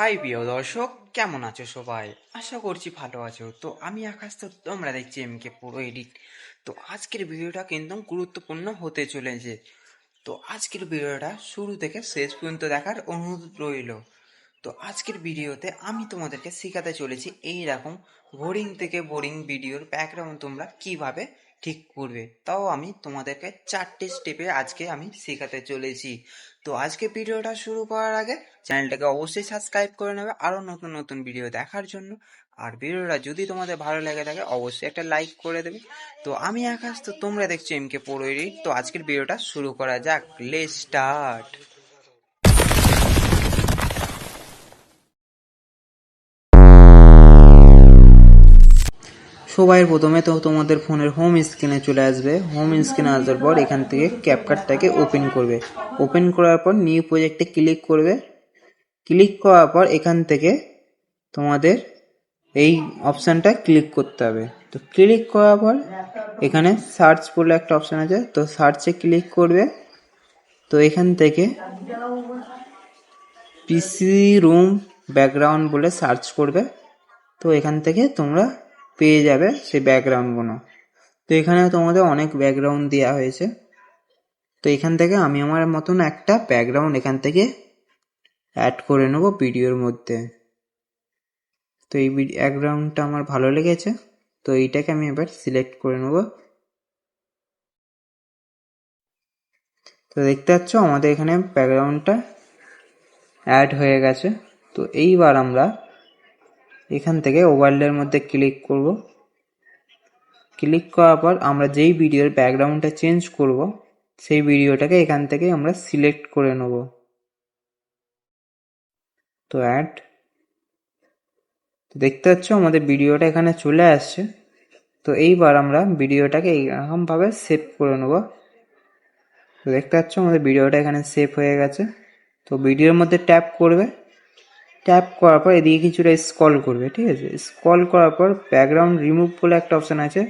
High প্রিয় দর্শক, কেমন আছো সবাই? আশা করছি ভালো আছো। তো আমি আকাশ, তো তোমরা দেখছি এমকে পুরো এডিট তো আজকের ভিডিওটা কিন্তু গুরুত্বপূর্ণ হতে চলেছে। তো আজকের ভিডিওটা শুরু থেকে শেষ পর্যন্ত দেখার অনুরোধ রইল। তো আজকের ভিডিওতে আমি তোমাদেরকে শেখাতে চলেছি এই রকম বোরিং থেকে বোরিং ভিডিওর ব্যাকগ্রাউন্ড তোমরা কীভাবে ঠিক করবে। তাও আমি তোমাদেরকে চারটে স্টেপে আজকে আমি শেখাতে চলেছি। তো আজকে ভিডিওটা শুরু করার আগে চ্যানেলটাকে অবশ্যই সাবস্ক্রাইব করে নেবে আরও নতুন নতুন ভিডিও দেখার জন্য। আর ভিডিওটা যদি তোমাদের ভালো লেগে থাকে অবশ্যই একটা লাইক করে দেবে। তো আমি আকাশ, তো তোমরা দেখছ এমকে পড়ো তো আজকের ভিডিওটা শুরু করা যাক। লে স্টার্ট সবাই প্রথমে তো তোমাদের ফোনের হোম স্ক্রিনে চলে আসবে। হোম স্ক্রিনে আসার পর এখান থেকে ক্যাপকাটটাকে ওপেন করবে। ওপেন করার পর নিউ প্রজেক্টে ক্লিক করবে। ক্লিক করার পর এখান থেকে তোমাদের এই অপশানটা ক্লিক করতে হবে। তো ক্লিক করার পর এখানে সার্চ বলে একটা অপশান আছে। তো সার্চে ক্লিক করবে। তো এখান থেকে পিসি রুম ব্যাকগ্রাউন্ড বলে সার্চ করবে। তো এখান থেকে তোমরা পেয়ে যাবে সেই ব্যাকগ্রাউন্ডগুলো তো এখানে তোমাদের অনেক ব্যাকগ্রাউন্ড দেওয়া হয়েছে। তো এখান থেকে আমি আমার মতন একটা ব্যাকগ্রাউন্ড এখান থেকে অ্যাড করে নেব ভিডিওর মধ্যে। তো এই ব্যাকগ্রাউন্ডটা আমার ভালো লেগেছে। তো এইটাকে আমি এবার সিলেক্ট করে নেব। তো দেখতে পাচ্ছ আমাদের এখানে ব্যাকগ্রাউন্ডটা অ্যাড হয়ে গেছে। তো এইবার আমরা এখান থেকে ওভারলের মধ্যে ক্লিক করব। ক্লিক করার পর আমরা যেই ভিডিওর ব্যাকগ্রাউন্ডটা চেঞ্জ করব, সেই ভিডিওটাকে এখান থেকে আমরা সিলেক্ট করে নেব। তো অ্যাড তো দেখতে পাচ্ছ আমাদের ভিডিওটা এখানে চলে আসছে। তো এইবার আমরা ভিডিওটাকে এইরকমভাবে সেভ করে নেব। তো দেখতে পাচ্ছ আমাদের ভিডিওটা এখানে সেভ হয়ে গেছে। তো ভিডিওর মধ্যে ট্যাপ করবে। ট্যাপ করার পর এদিকে কিছুটা স্কল করবে, ঠিক আছে? স্কল করার পর ব্যাকগ্রাউন্ড রিমুভ বলে একটা অপশান আছে।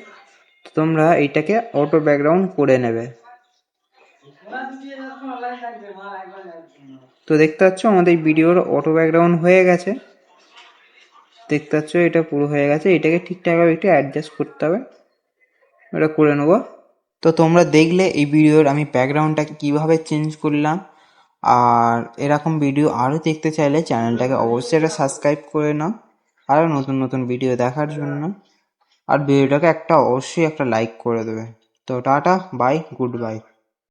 তো তোমরা এইটাকে অটো ব্যাকগ্রাউন্ড করে নেবে। তো দেখতে পাচ্ছ আমাদের ভিডিওর অটো ব্যাকগ্রাউন্ড হয়ে গেছে। দেখতে পাচ্ছ এটা পুরো হয়ে গেছে। এটাকে ঠিকঠাকভাবে একটু অ্যাডজাস্ট করতে হবে। এটা করে নেব। তো তোমরা দেখলে এই ভিডিওর আমি ব্যাকগ্রাউন্ডটা কীভাবে চেঞ্জ করলাম। আর এরকম ভিডিও আরও দেখতে চাইলে চ্যানেলটাকে অবশ্যই একটা সাবস্ক্রাইব করে নাও, আরও নতুন নতুন ভিডিও দেখার জন্য। আর ভিডিওটাকে একটা অবশ্যই একটা লাইক করে দেবে। তো টাটা বাই গুড বাই